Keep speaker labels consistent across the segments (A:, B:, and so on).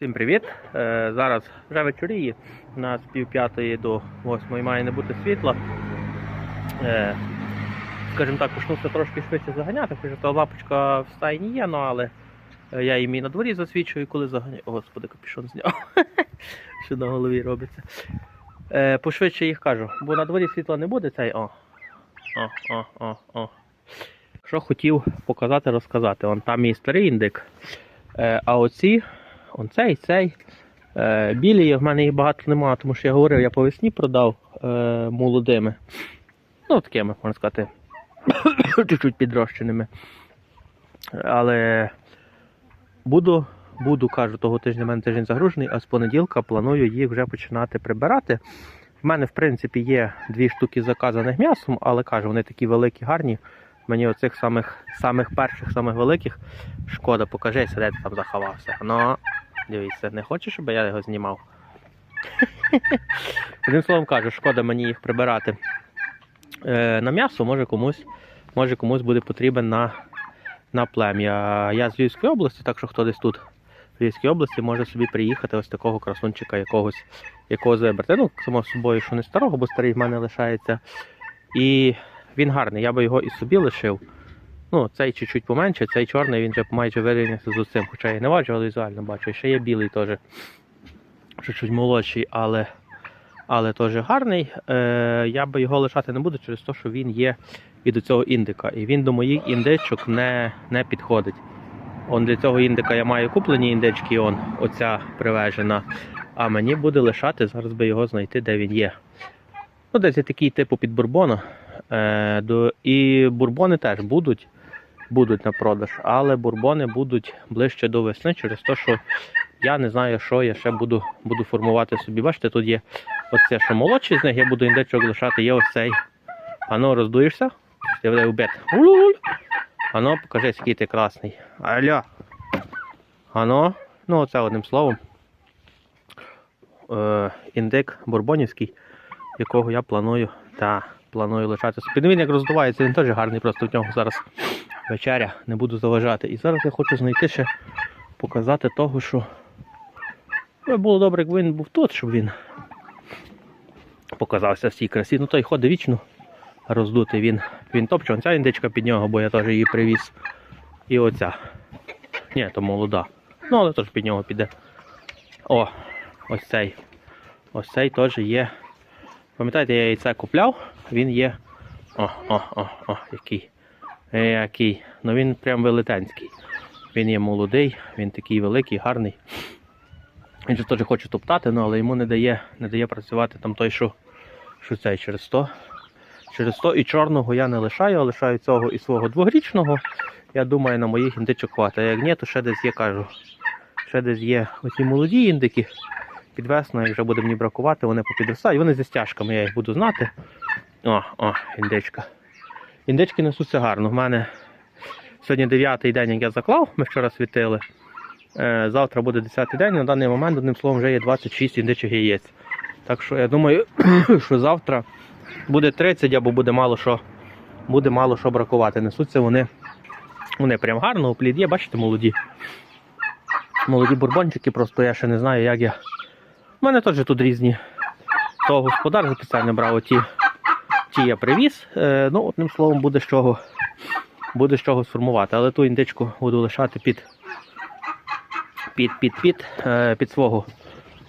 A: Всім привіт! Е, зараз вже вечоріє, у нас пів п'ятої до восьмої має не бути світла. Е, скажімо так, почнувся трошки швидше заганяти, хоча та лапочка в стайні є, ну, але е, я їм і на дворі засвічую, коли заганяю. О, господи, капюшон зняв. Що на голові робиться. Пошвидше їх кажу, бо на дворі світла не буде цей. О. О, о, о, о. Що хотів показати, розказати. Вон там мій старий індик. А оці Он цей, цей. Е, білі в мене їх багато немає, тому що я говорив, я по весні продав е, молодими. Ну, такими, можна сказати, чуть-чуть підрощеними. Але буду, буду, кажу, того тижня в мене тиждень загружений, а з понеділка планую їх вже починати прибирати. В мене, в принципі, є дві штуки заказаних м'ясом, але кажу, вони такі великі, гарні. Мені оцих самих, самих перших, самих великих шкода, покажися, де ти там заховався. Ну, дивіться, не хочеш, щоб я його знімав? Одним словом кажу, шкода мені їх прибирати е, на м'ясо, може комусь, може комусь буде потрібен на, на плем'я. Я з Львівської області, так що хто десь тут в Львівській області може собі приїхати ось такого красунчика якогось якогось вибрати. Ну, само собою, що не старого, бо старий в мене лишається. І він гарний, я би його і собі лишив. Ну, цей чуть-чуть поменше, цей чорний він вже майже вирівнявся з усім, хоча я не бачу, але візуально бачу. І ще є білий теж. Чуть-чуть молодший, але, але теж гарний. Е, я би його лишати не буду через те, що він є і до цього індика. І він до моїх індичок не, не підходить. Он для цього індика я маю куплені індички, он, оця привежена. А мені буде лишати, зараз би його знайти, де він є. Ну, десь такий типу під бурбона. Е, до, і бурбони теж будуть, будуть на продаж, але бурбони будуть ближче до весни через те, що я не знаю, що я ще буду, буду формувати собі. Бачите, тут є оце, що молодший з них, я буду індичок лишати, є ось цей. Ану, роздуєшся? Ти буде вбит. Улулуль. Покажи, який ти красний. Алло. Ану, ну оце одним словом. Е, індик бурбонівський, якого я планую та планую лишати Він як роздувається, він теж гарний, просто в нього зараз вечеря, не буду заважати. І зараз я хочу знайти ще показати того, що ну, було добре, якби він був тут, щоб він показався в цій красі. Ну той ходить вічно роздутий, він, він топче. Ця індичка під нього, бо я теж її привіз. І оця. Ні, то молода. Ну, але теж під нього піде. О, ось цей. Ось цей теж є. Пам'ятаєте, я яйце купляв, він є. О, о, о, о, який. Е, Який. Ну він прям велетенський. Він є молодий, він такий великий, гарний. Він же теж хоче топтати, ну, але йому не дає, не дає працювати там той, що, що цей через то. Через то і чорного я не лишаю, а лишаю цього і свого двогрічного. Я думаю, на моїх індичок. А як ні, то ще десь є, кажу. Ще десь є оці молоді індики. Під весну, як вже буде мені бракувати, вони попідростають. Вони зі стяжками, я їх буду знати. О, о, індичка. Індички несуться гарно. У мене сьогодні 9-й день, як я заклав, ми вчора світили. Е, Завтра буде 10-й день, на даний момент, одним словом, вже є 26 індичих яєць. Так що я думаю, що завтра буде 30 або буде мало що, буде мало що бракувати. Несуться вони, вони прям гарно, плід є, бачите, молоді. Молоді бурбончики, просто я ще не знаю, як я. У мене теж тут різні того господар спеціально брав ті, ті я привіз. Е, ну, одним словом, буде з чого, буде з чого сформувати. Але ту індичку буду лишати під, під, під, під, е, під свого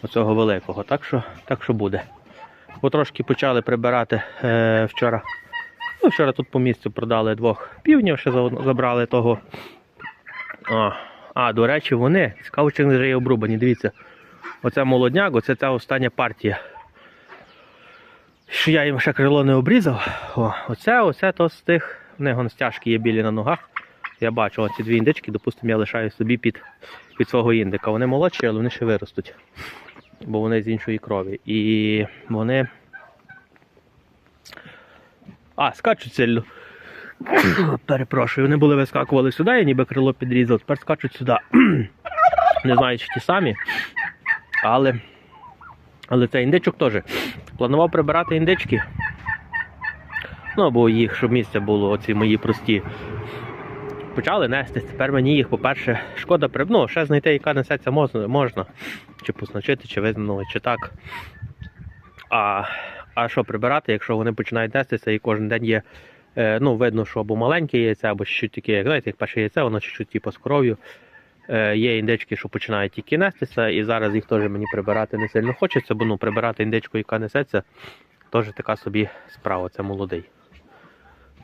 A: оцього великого. Так що, так що буде. Потрошки почали прибирати е, вчора. Ну, вчора тут по місцю продали двох півнів, ще забрали того. О, а, до речі, вони цікаво, чи вони вже є обрубані. Дивіться, оце молодняк, оце ця остання партія. Що я їм ще крило не обрізав. О, оце, оце то з тих. В них стяжки є білі на ногах. Я бачу, оці дві індички, допустимо, я лишаю собі під, під свого індика. Вони молодші, але вони ще виростуть. Бо вони з іншої крові. І вони. А, скачуть сильно. Перепрошую, вони були вискакували сюди, я ніби крило підрізав, тепер скачуть сюди. Не знаю, чи ті самі. Але. Але це індичок теж. Планував прибирати індички. Ну, або їх, щоб місце було, оці мої прості почали нести. Тепер мені їх, по-перше, шкода при... ну, ще знайти, яка несеться можна, можна. Чи позначити, чи визнанули, чи так. А, а що прибирати, якщо вони починають нестися і кожен день є. Е, ну, видно, що або маленьке яйце, або чуть таке, як знаєте, як перше яйце, воно чуть-чуть типу, з кров'ю. Е, є індички, що починають тільки нестися, і зараз їх теж мені прибирати не сильно хочеться, бо ну, прибирати індичку, яка несеться, теж така собі справа, це молодий.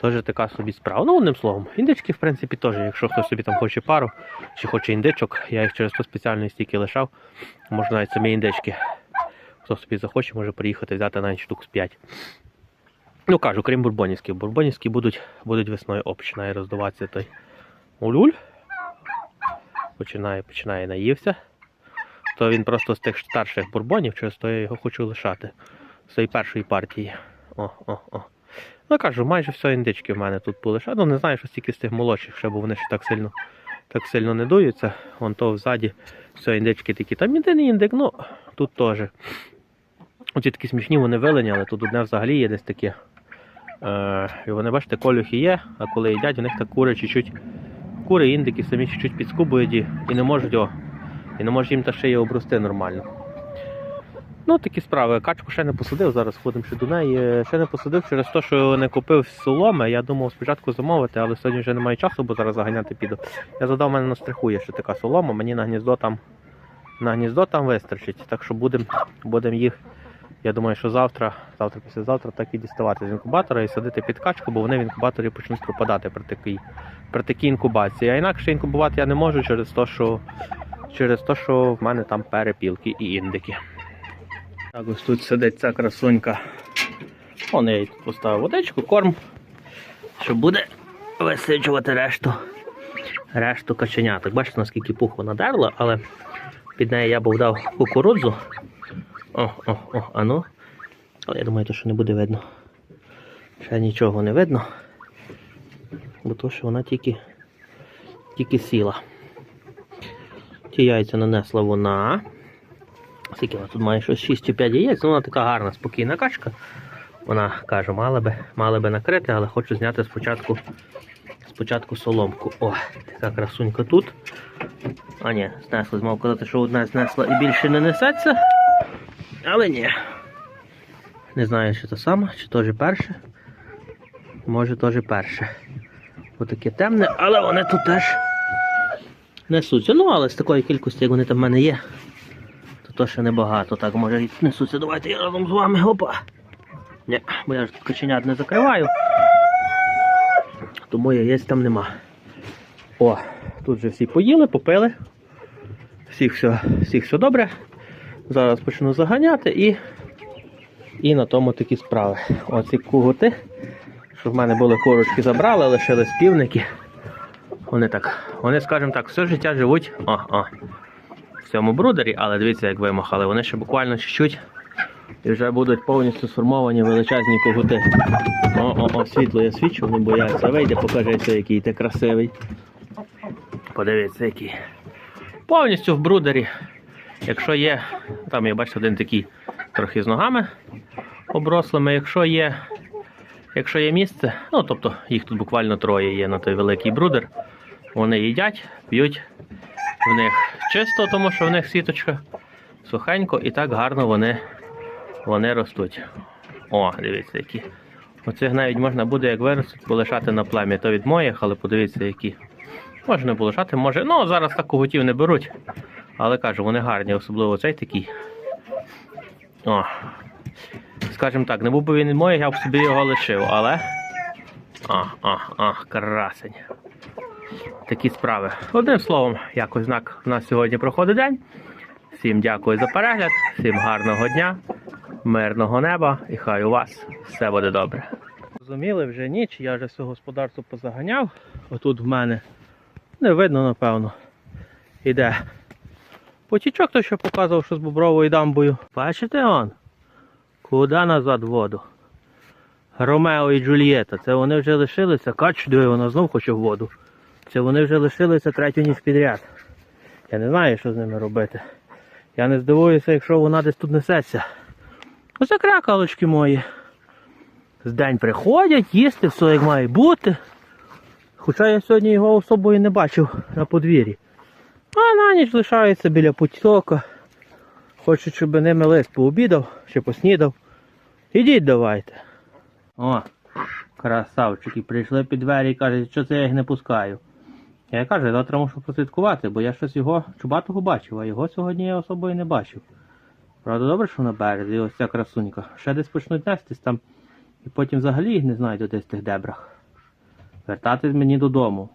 A: Теж така собі справа. Ну, одним словом, індички, в принципі, теж, якщо хтось собі там хоче пару чи хоче індичок, я їх через то спеціально стільки лишав. Можна навіть самі індички. Хто собі захоче, може приїхати взяти навіть штук з 5. Ну кажу, крім бурбонівських. Бурбонівські будуть, будуть весною О, починає роздуватися той улюль. Починає, починає наївся. То він просто з тих старших бурбонів, через то я його хочу лишати. З цієї першої партії. О, о, о. Ну кажу, майже все індички в мене тут полишаю. Ну не знаю, що стільки з тих молодших, ще, бо вони ще так сильно, так сильно не дуються. Вон то взаді все індички такі. Там єдиний індик, ну тут теж. Оці такі смішні вони вилені, але тут одне взагалі є десь таке. Е, і вони, бачите, колюхи є, а коли їдять, у них так кури чуть-чуть. Кури, індики самі чуть-чуть підскубують і, не можуть о, і не можуть їм та шиї обрости нормально. Ну, такі справи. Качку ще не посадив, зараз ходимо ще до неї. Ще не посадив через те, що не купив соломи. Я думав спочатку замовити, але сьогодні вже немає часу, бо зараз заганяти піду. Я задав мене на стриху, є ще така солома, мені на гніздо там на гніздо там вистачить. Так що будемо будем їх. Я думаю, що завтра, завтра, післязавтра так і діставати з інкубатора і садити під качку, бо вони в інкубаторі почнуть пропадати при такій, при такій інкубації. А інакше інкубувати я не можу через те, що, через те, що в мене там перепілки і індики. Так, ось тут сидить ця красунька. Вон я їй тут поставив водичку, корм, що буде висиджувати решту, решту каченяток. Бачите, наскільки пух вона дерла, але під неї я був дав кукурудзу. О, о, о, а ну. Але я думаю, що не буде видно. Ще нічого не видно. Бо то, що вона тільки, тільки сіла. Ті яйця нанесла вона. Скільки вона тут має щось 6 чи 5 яєць, ну вона така гарна, спокійна качка. Вона каже, мала би, мала би накрити, але хочу зняти спочатку, спочатку соломку. О, така красунька тут. А ні, знесли, змав казати, що одна знесла і більше не несеться. Але ні. Не знаю, чи то саме, чи теж перше. Може теж перше. Отаке темне, але вони тут теж несуться. Ну, але з такої кількості, як вони там в мене є, то то ще небагато. Так, може несуться. Давайте я разом з вами. Опа. Ні, бо я ж тут каченят не закриваю. Тому яєць там нема. О, тут вже всі поїли, попили. Всіх все, всіх все добре. Зараз почну заганяти і, і на тому такі справи. Оці кугути, що в мене були корочки забрали, лишились півники. Вони так, вони, скажімо так, все життя живуть о, о, в цьому брудері, але дивіться, як вимахали. Вони ще буквально чуть-чуть і вже будуть повністю сформовані величезні когути. О, о, о, світло я свічу, не бояться. Вийде, покажеться, який ти красивий. Подивіться, який. Повністю в брудері. Якщо є, там я бачу один такий трохи з ногами оброслими. Якщо є, якщо є місце, ну тобто їх тут буквально троє є на той великий брудер, вони їдять, п'ють, в них чисто, тому що в них сіточка сухенько і так гарно вони, вони ростуть. О, дивіться, які. Оцих навіть можна буде, як виростуть, полишати на плем'я. То від моїх, але подивіться, які. Можна полишати, може. Ну, зараз так когутів не беруть. Але кажу, вони гарні, особливо цей такий. О. Скажімо так, не був би він моїх, я б собі його лишив, але. А, а, а, красень. Такі справи. Одним словом, якось знак у нас сьогодні проходить день. Всім дякую за перегляд, всім гарного дня, мирного неба і хай у вас все буде добре. Зрозуміли, вже ніч, я вже все господарство позаганяв. Отут в мене не видно, напевно. Іде Потічок той, що показував, що з бобровою дамбою. Бачите он? Куди назад воду? Ромео і Джульєта. Це вони вже лишилися. Кач, диви, вона знов хоче в воду. Це вони вже лишилися третю ніч підряд. Я не знаю, що з ними робити. Я не здивуюся, якщо вона десь тут несеться. Оце крякалочки мої. З день приходять, їсти, все як має бути. Хоча я сьогодні його особою не бачив на подвір'ї. А на ніч лишається біля путьока. Хочуть, щоб ними лист пообідав чи поснідав. Ідіть давайте. О, красавчики, прийшли під двері і кажуть, що це я їх не пускаю. Я кажу, завтра мушу прослідкувати, бо я щось його чубатого бачив, а його сьогодні я особою не бачив. Правда, добре, що на березі, ось ця красунька. Ще десь почнуть нестись там, і потім взагалі їх не знайду десь в тих дебрах. Вертатись мені додому.